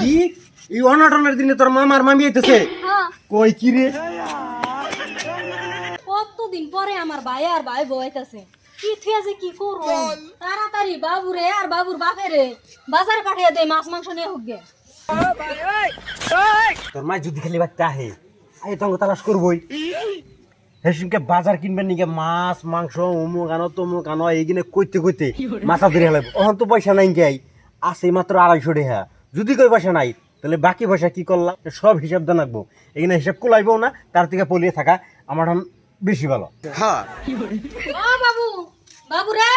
কি? এই অনটনের দিনে তোর মামার মামি আইতেছে। হ্যাঁ। কই কি রে? কতদিন পরে আমার ভাই আর ভাই বইতেছে কি থুয়ে যে কি করব? তাড়াতাড়ি বাবুরে আর বাবুর বাপেরে বাজার পাঠিয়ে দে মাছ মাংস নিয়ে হোক গে। তোর মা যদি খালি বাচ্চা আহে আই তঙ্গ তালাশ করবই। হেসিনকে বাজার কিনবেন নিকে? মাছ মাংস অমুক আনো তমুক আনো এইখানে কইতে কইতে মাথা ধরে হেলাব অহন তো পয়সা নাই গাই আছে মাত্র আড়াইশো টাকা যদি কই পয়সা নাই তাহলে বাকি পয়সা কি করলাম? সব হিসাব দেন রাখব। এখানে হিসাব কুলাইবো না তার থেকে পলিয়ে থাকা আমার এখন বেশি ভালো। ও বাবু বাবু রে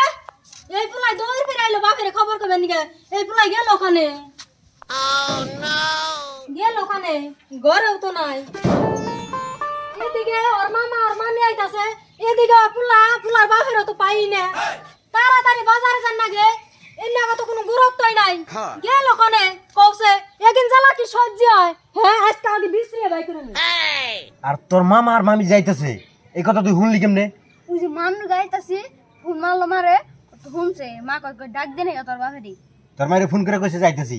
এই পুলাই দৌড় ফিরে আইলো বাপের খবর কবে নিকে? এই পুলাই গেল ওখানে। গেল ওখানে ঘরেও তো নাই। এদিকে ওর মামা ওর মামি আইতাছে। এদিকে ওর পুলা পুলার বাপেরও তো পাই না। তাড়াতাড়ি বাজারে যান না গে এর নাগা তো কোনো গুরুত্বই নাই। গেল ওখানে। কৌছে একদিন জ্বালা কি সহ্য হয়? হ্যাঁ আজকে আগে বিশ্রিয়ে বাই করে নে। আর তোর মামা আর মামি যাইতেছে। এই কথা তুই শুনলি কেমনে? ওই যে গাইতাছি ফোন মারলো মারে শুনছে মা কয় কয় ডাক দে না তোর বাপেরই। তোর মায়ের ফোন করে কইছে যাইতেছি।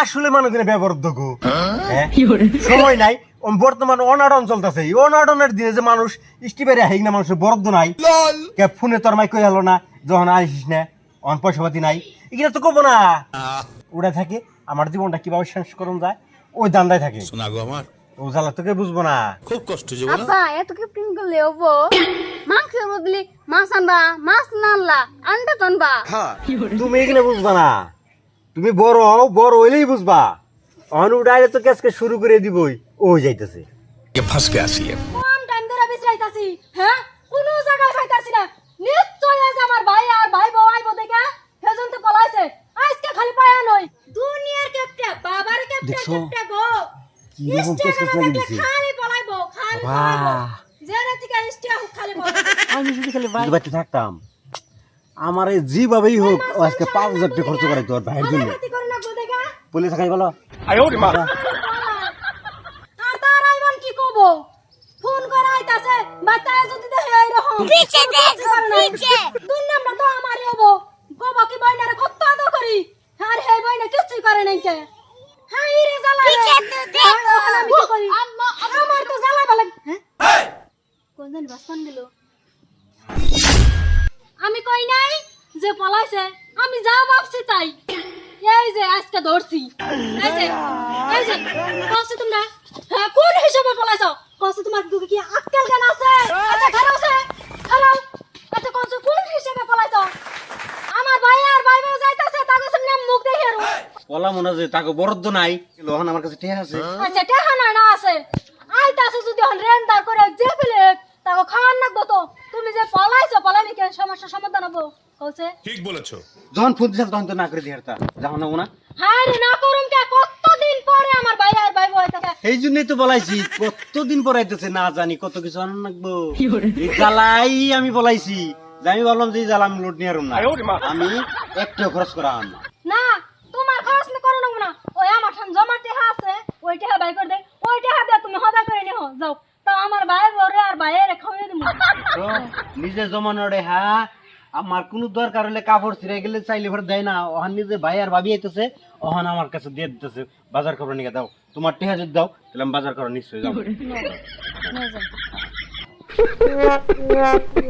আসলে মানুষের দেখো হ্যাঁ? সময় নাই ও বর্তমান অনাটন চলতেছে। অনাটনের দিনে যে মানুষ স্টিপেরে না মানুষের বরাদ্দ নাই। কে ফোনে তোর মাই কই হলো না যখন আসিস না অন পয়সা পাতি নাই। এগুলো তো কব না। উড়ে থাকে আমার জীবনটা কীভাবে শেষ করুন যায় ওই দান্দায় থাকে। আমার। ও জ্বালা তোকে বুঝব না। খুব কষ্ট আব্বা এত কি প্রেম করলে মাছ আনবা মাছ আন্ডা তনবা হ্যাঁ, তুমি এগুলো বুঝবা না। তুমি বড় হও বড় হইলেই বুঝবা। অনু ডাইলে তোকে আজকে শুরু করে দিবই ও যাইতেছে। কে আসি। কোন টাইম ধরে বিছাইতাছি হ্যাঁ? যাইতাছি না। নিশ্চয় দেখছ? কি রকম কেস কেস লাগিয়ে দিছে খালি পলাইবো খালি বাহ। পলাইবো। জেনে থেকে ইস্টিয়া হুক খালি পলাইবো। আমি যদি খালি বাড়িতে থাকতাম। আমার এই যেভাবেই হোক আজকে পাঁচ হাজার টাকা খরচ করে তোর ভাইয়ের জন্য। পুলিশ বলো। কব ফোন করে বাচ্চা যদি দেখে এই রকম পিছে দেখো পিছে দুই নাম্বার তো আমারই হব কব কি বইনারে কত আদর করি আর হে বইনা কিছুই করে নাই কে হাই রে জ্বালা পিছে দেখো আমি কি করি আমার তো জ্বালা বলে হ্যাঁ কোন জানি বাসন দিল আমি কই নাই যে পলাইছে আমি যা ভাবছি তাই। এই যে আজকে ধরছি। এই যে এই যে কষ্ট তোমরা হ্যাঁ কোন হিসাবে পলাইছো? কষ্ট তোমার দুকে কি আক্কেল জ্ঞান আছে? আচ্ছা খারাপ আছে খারাপ আচ্ছা কষ্ট কোন হিসাবে পলাইছো? আমার ভাই আর ভাই বউ যাইতাছে তাকে সামনে মুখ দেখে আর মনে যে তাকে বরাদ্দ নাই। লোহন আমার কাছে ঠিক আছে। আচ্ছা টাকা না না আছে। আইতাছে যদি হন রেন্দার করে যে ফেলে তাকে খাওয়ান নাকবো তো। তুমি যে পলাইছো পলাইনি কেন? সমস্যার সমাধান হব। কইছে? ঠিক বলেছ। যখন ফোন তখন তো না করে দিয়ে যাও না না? হায় রে না করুম কে? কতদিন পরে আমার ভাই আর ভাই হইতাছে এই জন্যই তো বলাইছি কতদিন পর আইতেছে না জানি কত কিছু লাগবো। এই জ্বালাই আমি বলাইছি। যে আমি বললাম যে জ্বালা আমি লোড নিয়ে আরুম না। আমি একটু খরচ করা না। না তোমার খরচ না করো না। ওই আমার ঠান জমা টেহা আছে ওই টেহা বাই করে দে। ওই টেহা দিয়ে তুমি হদা করে নিও। যাও। তো আমার ভাই বরে আর ভাইয়ের খাওয়াই দিমু। তো নিজে জমানোর হ্যাঁ আমার কোনো দরকার হলে কাপড় ছিঁড়ে গেলে চাইলে ভরে দেয় না। ওখান নিজে ভাই আর ভাবি আইতেছে ওহান আমার কাছে দিয়ে দিতেছে বাজার খবর নিয়ে দাও। তোমার টেহা যদি দাও তাহলে আমি বাজার করা নিশ্চয়ই যাব।